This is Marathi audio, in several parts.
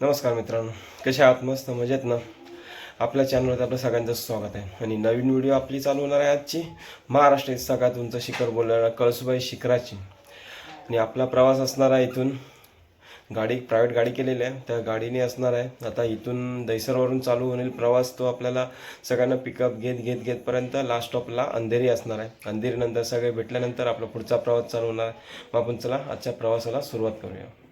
नमस्कार मित्रांनो. कसे आहात? मस्त मजेत ना? आपल्या चॅनलवर आपलं सगळ्यांचं स्वागत आहे. आणि नवीन व्हिडिओ आपली चालू होणार आहे आजची. महाराष्ट्रात सगळ्यात उंच शिखर बोलणारा कळसुबाई शिखराची. आणि आपला प्रवास असणार आहे इथून. गाडी प्रायव्हेट गाडी केलेली आहे. त्या गाडीने असणार आहे. आता इथून दहिसरवरून चालू होईल प्रवास. तो आपल्याला सगळ्यांना पिकअप घेत घेत घेतपर्यंत लास्ट स्टॉपला अंधेरी असणार आहे. अंधेरीनंतर सगळे भेटल्यानंतर आपला पुढचा प्रवास चालू होणार आहे. मग आपण चला आजच्या प्रवासाला सुरुवात करूया.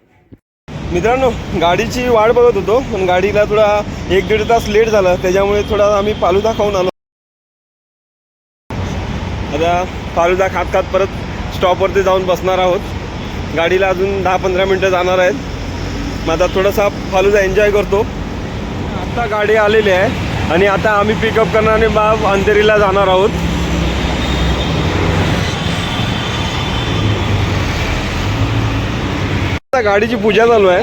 मित्रांनो गाडीची वाट बघत होतो पण गाडीला थोडा एक दीड तास लेट झाला त्याच्यामुळे थोडा आम्ही फालुदा खाऊन आलो. आता फालुदा खात खात परत स्टॉपवरती जाऊन बसणार आहोत. गाडीला अजून दहा पंधरा मिनटं जाणार आहेत. मग आता थोडासा फालुदा एन्जॉय करतो. आत्ता गाडी आलेली आहे आणि आता आम्ही पिकअप करणार आणि बाब अंधेरीला जाणार आहोत. गाडीची पूजा चालू आहे.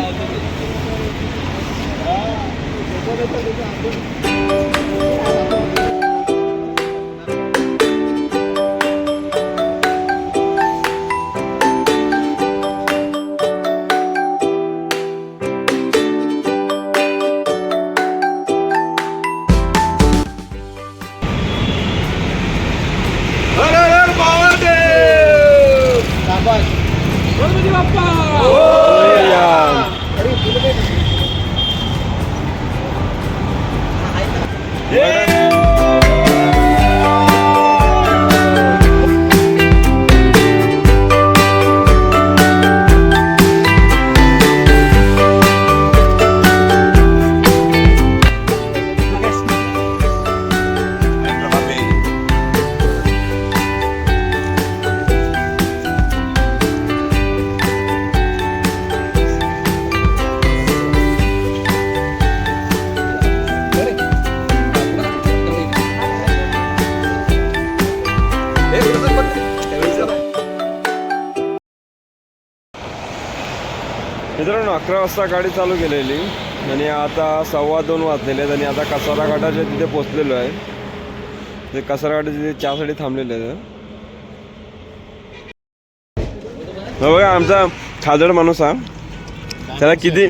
अकरा वाजता गाडी चालू केलेली. आणि आता सव्वा दोन वाजलेले आहेत आणि आता कसारा घाटाच्या तिथे पोचलेलो आहे. ते कसारा घाटाच्या तिथे चहासाठी थांबलेले आहेत. हो बघा आमचा खाजड माणूस हा. त्याला किती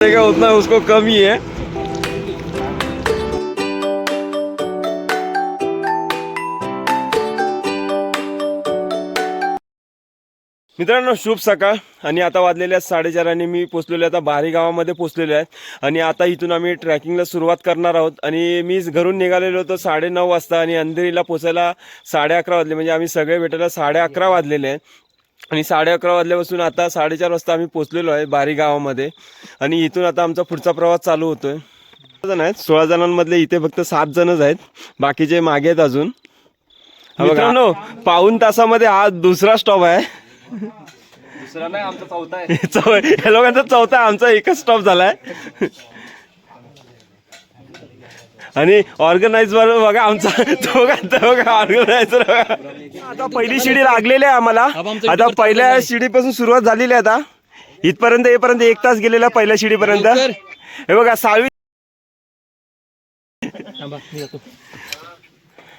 का उतना उसको कमी है मित्रांनो शुभ सकाळ. आणि आता वाजलेल्या आहेत साडेचार आणि मी पोचलेलो आता बारी गावामध्ये पोचलेलो आहे. आणि आता इथून आम्ही ट्रॅकिंगला सुरुवात करणार आहोत. आणि मी घरून निघालेलो होतो साडे नऊ वाजता आणि अंधेरीला पोचायला साडे अकरा वाजले. म्हणजे आम्ही सगळे भेटायला साडे अकरा वाजलेले आहेत आणि साडे अकरा वाजल्यापासून आता साडेचार वाजता आम्ही पोचलेलो आहे बारी गावामध्ये. आणि इथून आता आमचा पुढचा प्रवास चालू होतोय. जण आहेत. सोळा जणांमधले इथे फक्त सात जणच आहेत. बाकीचे मागे आहेत अजून. मित्रांनो पाऊन तासामध्ये हा दुसरा स्टॉप आहे. दुसरा नाही आमचा चौथा आहे. चौ- या लोकांचा चौथा आमचा एकच स्टॉप झालाय. आणि ऑर्गनाइज वर बघा आमचा दोघांचा बघा ऑर्गनायझर बघा आता पहिली शिडी लागलेली आहे आम्हाला. आता पहिल्या शिडीपासून सुरुवात झालेली आहे आता. इथपर्यंत येपर्यंत एक तास गेलेला पहिल्या शिडीपर्यंत. हे बघा सहावी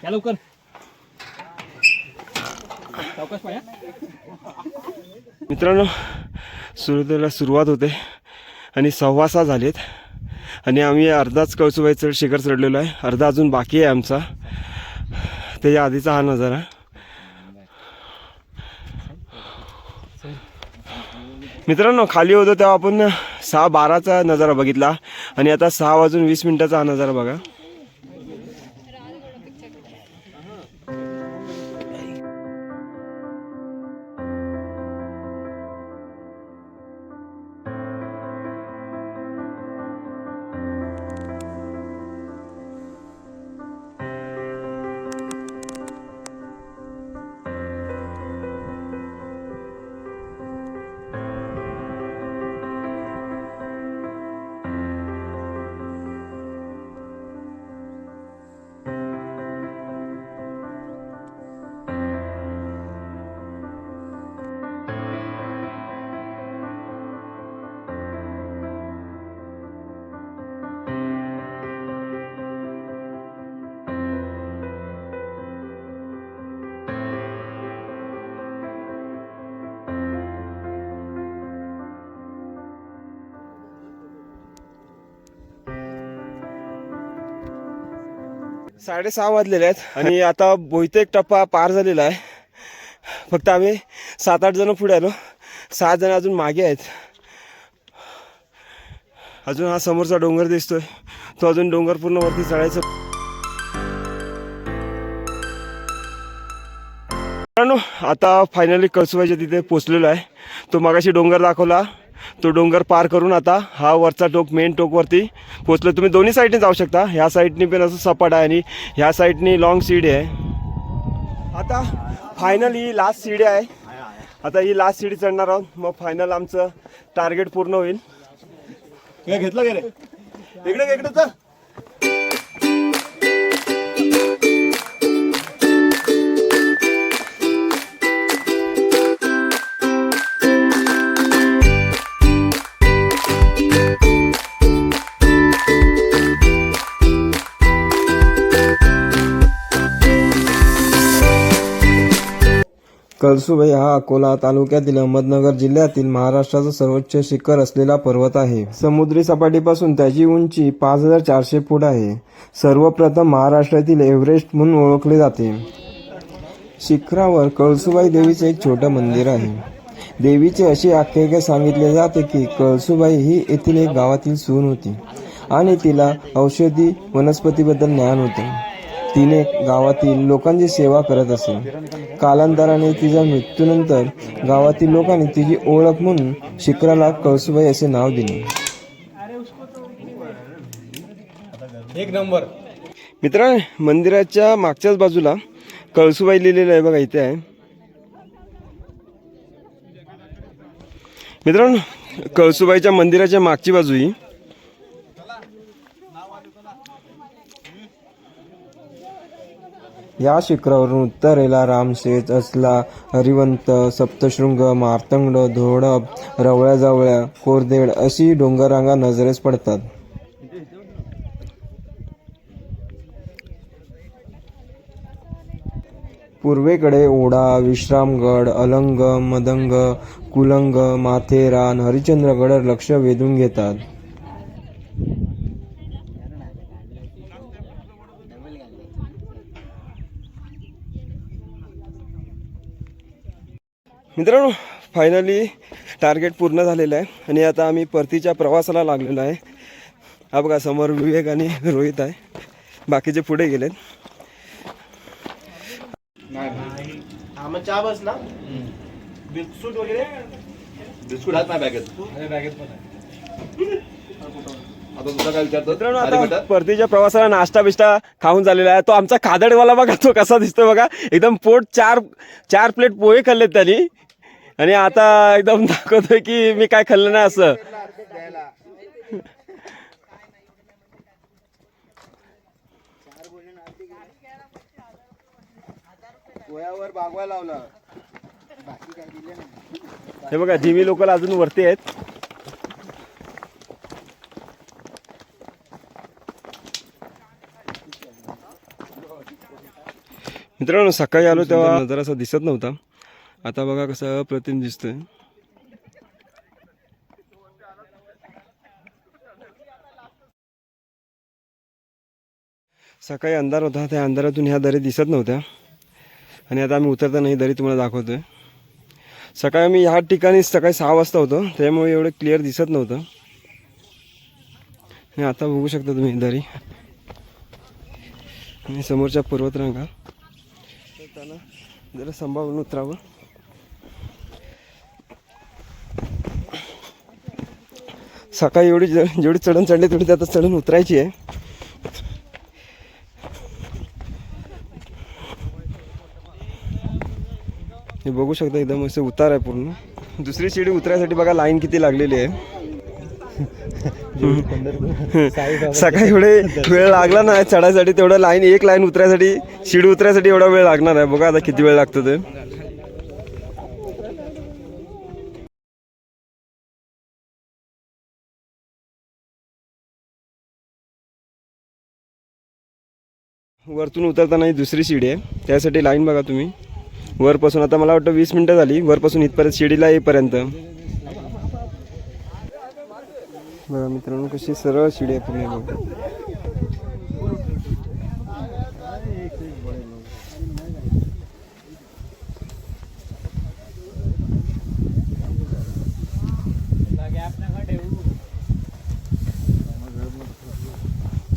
लवकर. मित्रांनो सुरुवातीला सुरुवात होते आणि सव्वा सहा झालेत. आणि आम्ही अर्धाच कळसुबाई चढ शिखर चढलेलो आहे. अर्धा अजून बाकी आहे आमचा. त्याच्या आधीचा हा नजारा. मित्रांनो खाली होतो तेव्हा आपण सहा बाराचा नजारा बघितला. आणि आता सहा वाजून वीस मिनिटाचा हा नजारा बघा. साडेसहा वाजलेले आहेत आणि आता बहुतेक टप्पा पार झालेला आहे. फक्त आम्ही सात आठ जण पुढे आलो. सहा जण अजून मागे आहेत. अजून हा समोरचा डोंगर दिसतोय. तो अजून डोंगर पूर्ण वरती चढायचं आता फायनली कळसुबाईच्या तिथे पोचलेलो आहे. तो मागाशी डोंगर दाखवला. तो डोंगर पार करून आता हा वरचा टोक मेन टोकवरती पोचलं तुम्ही दोन्ही साईडने जाऊ शकता. ह्या साईडनी पण असं सपाट आहे आणि ह्या साईडनी लॉंग सीडी आहे. आता फायनल ही लास्ट सीडी आहे. आता ही लास्ट सीडी चढणार आहोत. मग फायनल आमचं टार्गेट पूर्ण होईल. घेतलं गेले इकडे इकडे चल. कळसुबाई हा अकोला तालुक्यातील अहमदनगर जिल्ह्यातील महाराष्ट्राचा सर्वोच्च शिखर असलेला पर्वत आहे. समुद्री सपाटीपासून त्याची उंची पाच हजार चारशे फूट आहे. सर्वप्रथम महाराष्ट्रातील एव्हरेस्ट म्हणून ओळखले जाते. शिखरावर कळसुबाई देवीचे एक छोटं मंदिर आहे. देवीची अशी आख्यायिका सांगितले जाते की कळसुबाई ही येथील एक गावातील सून होती आणि तिला औषधी वनस्पतीबद्दल ज्ञान होते. तिने गावातील लोकांची सेवा करत असे. कालांतराने तिच्या मृत्यूनंतर गावातील लोकांनी तिची ओळख म्हणून शिखराला कळसुबाई असे नाव दिले. एक नंबर. मित्रांनो मंदिराच्या मागच्याच बाजूला कळसुबाई लिहिलेलं आहे बघा इथे आहे. मित्रांनो कळसुबाईच्या मंदिराच्या मागची बाजू ही या शिखरावरून उत्तरेला रामशेज असला हरिवंत सप्तशृंग मार्तंड धोडप रवळ्याजवळ्या कोरदेड अशी डोंगररांगा नजरेस पडतात. पूर्वेकडे ओढा विश्रामगड अलंग मदंग कुलंग माथेरान हरिश्चंद्रगड लक्ष वेधून घेतात. मित्रांनो फायनली टार्गेट पूर्ण झालेलं आहे आणि आता आम्ही परतीच्या प्रवासाला लागलेलो आहे. हा बघा समोर विवेक आणि रोहित आहे. बाकीचे पुढे गेलेत. चहा बस ना. बिस्कुट वगैरे? बिस्कुट आहेत माझ्या बॅगेत. बॅगेत पण आता काय विचारतो परतीच्या प्रवासाला नाश्ता बिष्टा खाऊन झालेला आहे. तो आमचा खादडवाला बघा तो कसा दिसतो बघा. एकदम पोट चार चार प्लेट पोहे खाल्लेत त्यांनी. आणि आता एकदम दाखवतोय की मी काय खाल्लं नाही असं. हे बघा जीवी लोकल अजून वरती आहेत. मित्रांनो सकाळी आलो तेव्हा नजर असं दिसत नव्हता. आता बघा कसं प्रतिम दिसतोय. सकाळी अंधार होता त्या अंधारातून ह्या दरी दिसत नव्हत्या. आणि आता आम्ही उतरताना ही दरी तुम्हाला दाखवतोय. सकाळी आम्ही ह्या ठिकाणी सकाळी सहा वाजता होतो त्यामुळे एवढं क्लिअर दिसत नव्हतं. आणि आता बघू शकता तुम्ही दरी. आणि समोरच्या पर्वतरांगा. येताना जरा सांभाळून उतरावं. सकाळी एवढी जेवढी चढण चढली तेवढी आता चढण उतरायची आहे. हे बघू शकता एकदम असं उतार आहे पूर्ण. दुसरी शिडी उतरायसाठी बघा लाईन किती लागलेली आहे. सकाळी एवढे वेळ लागला नाही चढायसाठी तेवढं लाईन एक लाईन उतरायसाठी शिडी उतरायसाठी एवढा वेळ लागणार आहे. बघा आता किती वेळ लागतो ते. वरतून उतरताना ही दुसरी शिडी आहे. त्यासाठी लाईन बघा तुम्ही. वरपासून आता मला वाटतं वीस मिनटं झाली. वरपासून इथपर्यंत शिडीला येईपर्यंत. बघा मित्रांनो कशी सरळ शिडी आहे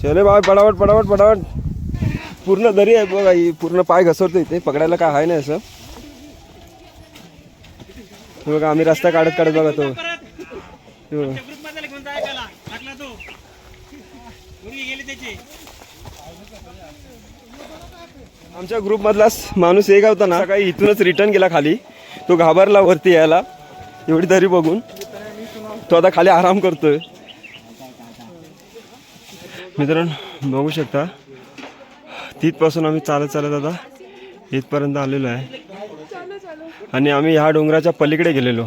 चले बाय पडावट पडावट पडावट पूर्ण दरी आहे बघा ही पूर्ण पाय घसरतो इथे पकडायला काय आहे नाही असं. बघा आम्ही रस्ता काढत काढत बघा तो. हो. आमच्या ग्रुपमधला माणूस एक होता ना काही इथूनच रिटर्न गेला खाली. तो घाबरला वरती यायला. एवढी दरी बघून. तो आता खाली आराम करतोय. मित्रांनो बघू शकता. तिथपासून आम्ही चालत चालत आता इथपर्यंत आलेलो आहे. आणि आम्ही ह्या डोंगराच्या पलीकडे गेलेलो.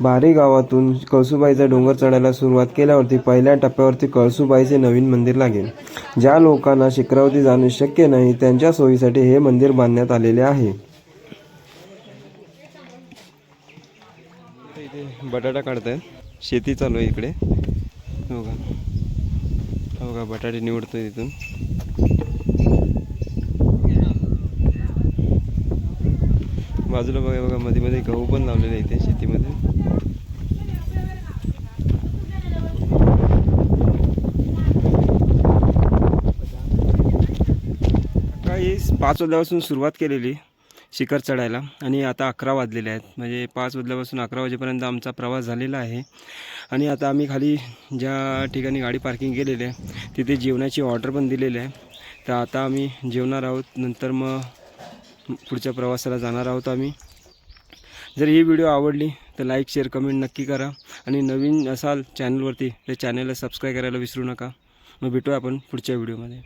बारी गावातून कळसुबाईचा डोंगर चढायला सुरुवात केल्यावरती पहिल्या टप्प्यावरती कळसुबाईचे नवीन मंदिर लागेल. ज्या लोकांना शिखरावरती जाणे शक्य नाही त्यांच्या सोयीसाठी हे मंदिर बांधण्यात आलेले आहे. इथे बटाटा काढताय शेती चालू आहे इकडे. हो का? हो का? बटाटे निवडतोय तिथून बाजूला बघा बघा मध्ये मध्ये गहू पण लावलेले आहे इथे शेतीमध्ये काही पाच वाजल्यापासून सुरुवात केलेली शिखर चढायला आणि आता अकरा वाजलेले आहेत. म्हणजे पाच वाजल्यापासून अकरा वाजेपर्यंत आमचा प्रवास झालेला आहे. आणि आता आम्ही खाली ज्या ठिकाणी गाडी पार्किंग केलेली आहे तिथे जेवणाची ऑर्डर पण दिलेली आहे. तर आता आम्ही जेवणार आहोत. नंतर मग पुढच्या प्रवासाला जाणार आहोत आम्ही. जर ही व्हिडिओ आवडली तर लाईक शेअर कमेंट नक्की करा. आणि नवीन असाल चॅनलवरती तर चॅनलला सबस्क्राईब करायला विसरू नका. मग भेटूया आपण पुढच्या व्हिडिओमध्ये.